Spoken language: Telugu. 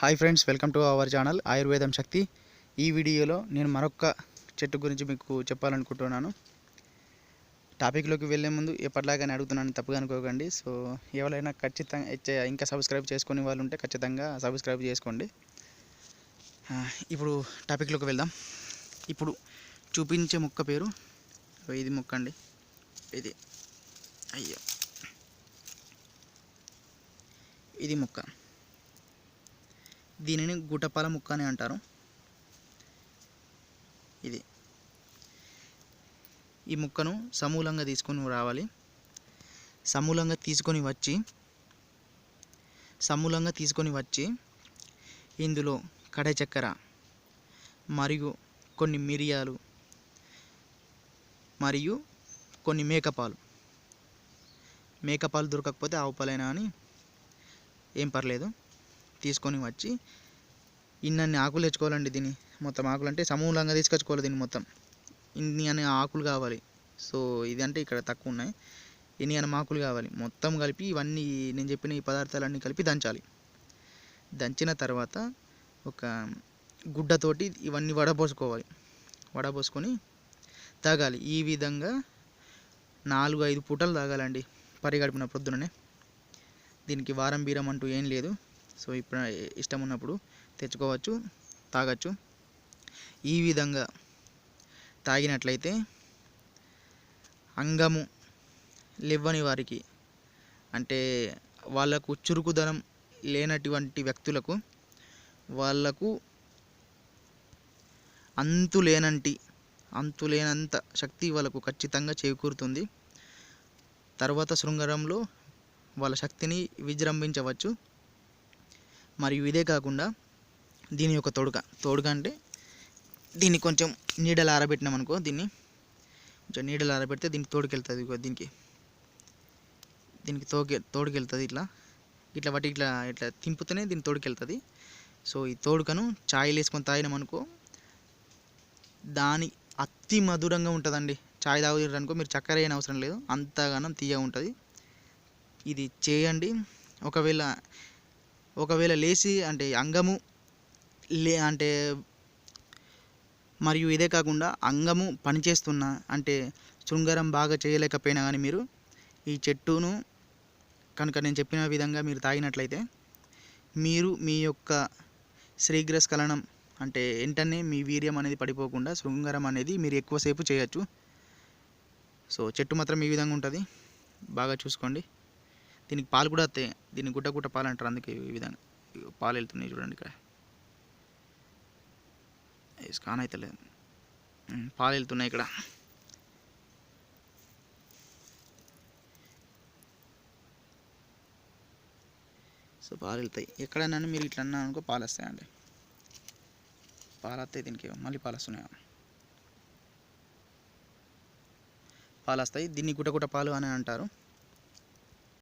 Hi friends welcome to our channel Ayurvedam Shakti ఈ వీడియోలో నేను మరొక చెట్టు గురించి మీకు చెప్పాలనుకుంటున్నాను. టాపిక్లోకి వెళ్ళే ముందు ఎప్పటిలాగానే అడుగుతున్నాను తప్పుగా అనుకోకండి. సో ఎవరైనా ఖచ్చితంగా ఇంకా సబ్స్క్రైబ్ చేసుకునే వాళ్ళు ఉంటే ఖచ్చితంగా సబ్స్క్రైబ్ చేసుకోండి. ఇప్పుడు టాపిక్లోకి వెళ్దాం. ఇప్పుడు చూపించే మొక్క పేరు ఇది మొక్క అండి. ఇది. అయ్యో. ఇది మొక్క. దీనిని గుటపాల ముక్క అని అంటారు. ఇది. ఈ ముక్కను సమూలంగా తీసుకొని రావాలి. సమూలంగా తీసుకొని వచ్చి సమూలంగా తీసుకొని వచ్చి ఇందులో కడ చక్కెర మరియు కొన్ని మిరియాలు మరియు కొన్ని మేకపాలు. మేకపాలు దొరకకపోతే ఆవు పాలైనా అని ఏం పర్లేదు. తీసుకొని వచ్చి ఇన్నన్ని ఆకులు తెచ్చుకోవాలండి దీన్ని. మొత్తం ఆకులు అంటే సమూలంగా తీసుకొచ్చుకోవాలి దీన్ని మొత్తం. ఇన్ని అనే ఆకులు కావాలి. సో ఇది అంటే ఇక్కడ తక్కువ ఉన్నాయి. ఇన్ని అనే ఆకులు కావాలి. మొత్తం కలిపి ఇవన్నీ నేను చెప్పిన ఈ పదార్థాలన్నీ కలిపి దంచాలి. దంచిన తర్వాత ఒక గుడ్డతోటి ఇవన్నీ వడపోసుకోవాలి వడపోసుకొని తాగాలి. ఈ విధంగా నాలుగు ఐదు పూటలు తాగాలండి. పరిగడిపిన పొద్దుననే దీనికి వారం బీరం అంటూ ఏం లేదు. సో ఇప్పుడు ఇష్టం ఉన్నప్పుడు తెచ్చుకోవచ్చు తాగచ్చు. ఈ విధంగా తాగినట్లయితే అంగము లేవని వారికి అంటే వాళ్ళకు చురుకుదనం లేనటువంటి వ్యక్తులకు వాళ్ళకు అంతు లేనంటి అంతు లేనంత శక్తి వాళ్ళకు ఖచ్చితంగా చేకూరుతుంది. తర్వాత శృంగారంలో వాళ్ళ శక్తిని విజృంభించవచ్చు. మరియు ఇదే కాకుండా దీని యొక్క తొడుక. తొడుక అంటే దీన్ని కొంచెం నీడలు ఆరబెట్టినాం అనుకో దీన్ని. కొంచెం నీడలు ఆరబెడితే దీనికి తోడుకెళ్తుంది దీనికి. దీనికి తోకే తోడుకెళ్తుంది ఇట్లా. ఇట్లా వాటి ఇట్లా ఇట్లా తింపుతూనే దీన్ని తోడుకెళ్తుంది. సో ఈ తోడుకను ఛాయలు వేసుకొని తాగినాం అనుకో దాని అతి మధురంగా ఉంటుందండి. ఛాయ్ తాగుతారనుకో మీరు చక్కెర అయిన అవసరం లేదు. అంతగానం తీయగా ఉంటుంది. ఇది చేయండి. ఒకవేళ ఒకవేళ లేచి అంటే అంగము లే అంటే మరియు ఇదే కాకుండా అంగము పనిచేస్తున్న అంటే శృంగారం బాగా చేయలేకపోయినా కానీ మీరు ఈ చెట్టును కనుక నేను చెప్పిన విధంగా మీరు తాగినట్లయితే మీరు మీ యొక్క శ్రీగ్రస్ఖలనం అంటే వెంటనే మీ వీర్యం అనేది పడిపోకుండా శృంగారం అనేది మీరు ఎక్కువసేపు చేయొచ్చు. సో చెట్టు మాత్రం ఈ విధంగా ఉంటుంది. బాగా చూసుకోండి. దీనికి పాలు కూడా వస్తాయి దీన్ని గుట్ట గుట్ట పాలు అంటారు అందుకే ఈ విధంగా. పాలు వెళ్తున్నాయి చూడండి ఇక్కడ. స్కాన్ అవుతలేదు లేదు. పాలు వెళ్తున్నాయి ఇక్కడ. సో పాలు వెళ్తాయి. ఎక్కడైనా మీరు ఇట్లా అన్నా అనుకో పాలు వస్తాయండి. పాలు వస్తాయి దీనికి. మళ్ళీ పాలు వస్తున్నాయి? పాలు వస్తాయి. దీన్ని గుట్ట గుట్ట పాలు అని అంటారు.